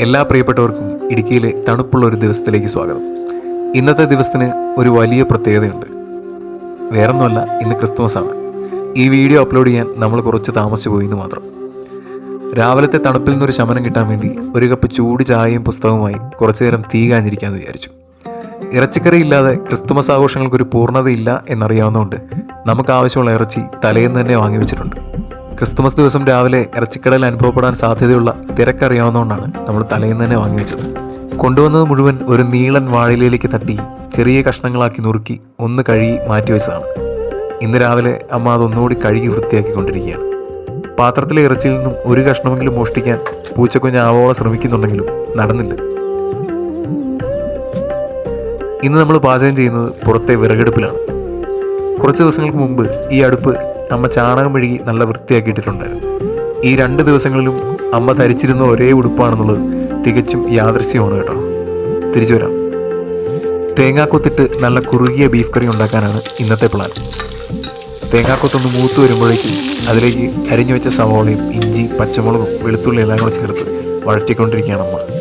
എല്ലാ പ്രിയപ്പെട്ടവർക്കും ഇടുക്കിയിലെ തണുപ്പുള്ള ഒരു ദിവസത്തിലേക്ക് സ്വാഗതം. ഇന്നത്തെ ദിവസത്തിന് ഒരു വലിയ പ്രത്യേകതയുണ്ട്. വേറൊന്നുമല്ല ഇന്ന് ക്രിസ്തുമസ് ആണ് ഈ വീഡിയോ അപ്ലോഡ് ചെയ്യാൻ നമ്മൾ കുറച്ച് താമസിച്ചു പോയി എന്ന് മാത്രം. രാവിലത്തെ തണുപ്പിൽ നിന്നൊരു ശമനം കിട്ടാൻ വേണ്ടി ഒരു കപ്പ് ചൂട് ചായയും പുസ്തകവുമായി കുറച്ചു നേരം തീ കാഞ്ഞിരിക്കാമെന്ന് വിചാരിച്ചു. ഇറച്ചിക്കറി ഇല്ലാതെ ക്രിസ്തുമസ് ആഘോഷങ്ങൾക്കൊരു പൂർണതയില്ല എന്നറിയാവുന്നതുകൊണ്ട് നമുക്ക് ആവശ്യമുള്ള ഇറച്ചി തലേന്ന് തന്നെ വാങ്ങി വെച്ചിട്ടുണ്ട്. ക്രിസ്തുമസ് ദിവസം രാവിലെ ഇറച്ചിക്കടയിൽ അനുഭവപ്പെടാൻ സാധ്യതയുള്ള തിരക്കറിയാവുന്നതുകൊണ്ടാണ് നമ്മൾ തലേന്ന് തന്നെ വാങ്ങി വെച്ചത്. കൊണ്ടുവന്നത് മുഴുവൻ ഒരു നീളൻ വാഴയിലേക്ക് തട്ടി ചെറിയ കഷ്ണങ്ങളാക്കി നുറുക്കി ഒന്ന് കഴുകി മാറ്റിവെച്ചതാണ് ഇന്ന് രാവിലെ അമ്മ അതൊന്നുകൂടി കഴുകി വൃത്തിയാക്കിക്കൊണ്ടിരിക്കുകയാണ്. പാത്രത്തിലെ ഇറച്ചിയിൽ നിന്നും ഒരു കഷ്ണമെങ്കിലും മോഷ്ടിക്കാൻ പൂച്ചക്കുഞ്ഞ് ആവോളം ശ്രമിക്കുന്നുണ്ടെങ്കിലും നടന്നില്ല. ഇന്ന് നമ്മൾ പാചകം ചെയ്യുന്നത് പുറത്തെ വിറകടുപ്പിലാണ്. കുറച്ച് ദിവസങ്ങൾക്ക് മുമ്പ് ഈ അടുപ്പ് അമ്മ ചാണകം മെഴുകി നല്ല വൃത്തിയാക്കിയിട്ടിട്ടുണ്ടായിരുന്നു. ഈ രണ്ട് ദിവസങ്ങളിലും അമ്മ ധരിച്ചിരുന്ന ഒരേ ഉടുപ്പാണെന്നുള്ളത് തികച്ചും യാദൃശ്യമാണ് കേട്ടോ. തിരിച്ചു വരാം. തേങ്ങാക്കൊത്തിട്ട് നല്ല കുറുകിയ ബീഫ് കറി ഉണ്ടാക്കാനാണ് ഇന്നത്തെ പ്ലാൻ. തേങ്ങാക്കൊത്തൊന്ന് മൂത്ത് വരുമ്പോഴേക്കും അതിലേക്ക് അരിഞ്ഞു വെച്ച സവോളയും ഇഞ്ചി പച്ചമുളകും വെളുത്തുള്ളി എല്ലാം കൂടെ ചേർത്ത് വഴറ്റിക്കൊണ്ടിരിക്കുകയാണ് അമ്മ.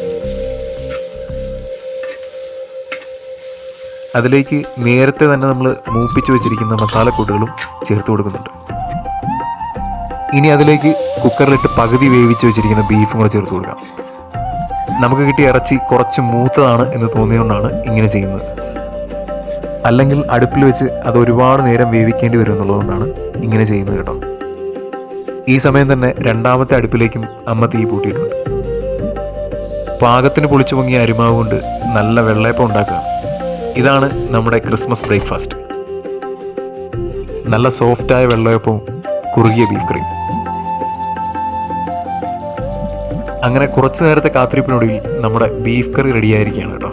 അതിലേക്ക് നേരത്തെ തന്നെ നമ്മൾ മൂപ്പിച്ച് വെച്ചിരിക്കുന്ന മസാലക്കൂട്ടുകളും ചേർത്ത് കൊടുക്കുന്നുണ്ട്. ഇനി അതിലേക്ക് കുക്കറിലിട്ട് പകുതി വേവിച്ച് വെച്ചിരിക്കുന്ന ബീഫും കൂടെ ചേർത്ത് കൊടുക്കാം. നമുക്ക് കിട്ടിയ ഇറച്ചി കുറച്ച് മൂത്തതാണ് എന്ന് തോന്നിയതുകൊണ്ടാണ് ഇങ്ങനെ ചെയ്യുന്നത്. അല്ലെങ്കിൽ അടുപ്പിൽ വെച്ച് അത് ഒരുപാട് നേരം വേവിക്കേണ്ടി വരും എന്നുള്ളതുകൊണ്ടാണ് ഇങ്ങനെ ചെയ്യുന്നത് കേട്ടോ. ഈ സമയം തന്നെ രണ്ടാമത്തെ അടുപ്പിലേക്കും അമ്മ തീ പൂട്ടിയിട്ടുണ്ട് പാകത്തിന് പൊളിച്ചു പൊങ്ങിയ അരിമാവ് കൊണ്ട് നല്ല വെള്ളയപ്പം ഉണ്ടാക്കുക. ഇതാണ് നമ്മുടെ ക്രിസ്മസ് ബ്രേക്ക്ഫാസ്റ്റ്. നല്ല സോഫ്റ്റായ വെള്ളയപ്പവും കുറുകിയ ബീഫ് ക്രീം അങ്ങനെ കുറച്ചു നേരത്തെ കാത്തിരിപ്പിനൊടുവിൽ നമ്മുടെ ബീഫ് കറി റെഡിയായിരിക്കുകയാണ് കേട്ടോ.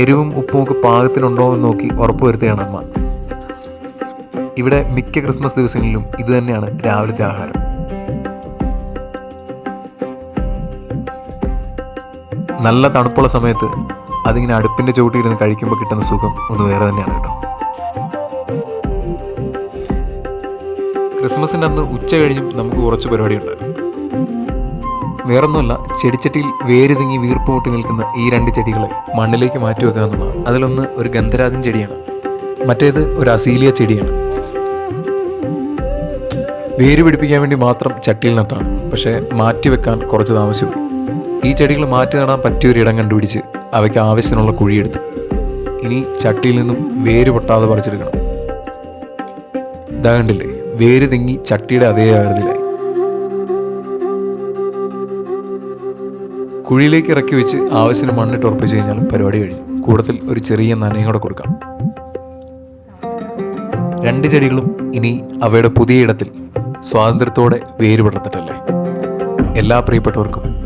എരിവും ഉപ്പും ഒക്കെ പാകത്തിനുണ്ടോ എന്ന് നോക്കി ഉറപ്പുവരുത്തുകയാണ് അമ്മ. ഇവിടെ മിക്ക ക്രിസ്മസ് ദിവസങ്ങളിലും ഇത് തന്നെയാണ് രാവിലത്തെ ആഹാരം. നല്ല തണുപ്പുള്ള സമയത്ത് അതിങ്ങനെ അടുപ്പിന്റെ ചുവട്ടിയിരുന്ന് കഴിക്കുമ്പോൾ കിട്ടുന്ന സുഖം ഒന്ന് വേറെ തന്നെയാണ് കേട്ടോ. ക്രിസ്മസിന്റെ അന്ന് ഉച്ച കഴിഞ്ഞും നമുക്ക് കുറച്ച് പരിപാടി ഉണ്ടായിരുന്നു വേറൊന്നുമല്ല ചെടിച്ചട്ടിയിൽ വേര് തിങ്ങി വീർപ്പ് പൊട്ടി നിൽക്കുന്ന ഈ രണ്ട് ചെടികളെ മണ്ണിലേക്ക് മാറ്റി വെക്കുക എന്നുള്ളതാണ്. അതിലൊന്ന് ഒരു ഗന്ധരാജൻ ചെടിയാണ് മറ്റേത് ഒരു അസീലിയ ചെടിയാണ്. വേര് പിടിപ്പിക്കാൻ വേണ്ടി മാത്രം ചട്ടിയിൽ നട്ടാണ് പക്ഷേ മാറ്റി വെക്കാൻ കുറച്ച് താമസിച്ചു ഈ ചെടികൾ മാറ്റി നടാൻ പറ്റിയൊരു ഇടം കണ്ടുപിടിച്ച് അവയ്ക്ക് ആവശ്യത്തിനുള്ള കുഴിയെടുത്തു. ഇനി ചട്ടിയിൽ നിന്നും വേര് പൊട്ടാതെ പറിച്ചെടുക്കണം. ഇതാ കണ്ടില്ലേ വേര് തിങ്ങി ചട്ടിയുടെ അതേ ആകൃതിയിലായി. കുഴിയിലേക്ക് ഇറക്കി വെച്ച് ആവശ്യത്തിന് മണ്ണിട്ട് ഉറപ്പിച്ച് കഴിഞ്ഞാൽ പരിപാടി കഴിഞ്ഞു. കൂടത്തിൽ ഒരു ചെറിയ നനയും കൂടെ കൊടുക്കാം. രണ്ട് ചെടികളും ഇനി അവയുടെ പുതിയ ഇടത്തിൽ സ്വാതന്ത്ര്യത്തോടെ വേര് പെടുത്തിട്ടല്ലേ എല്ലാ പ്രിയപ്പെട്ടവർക്കും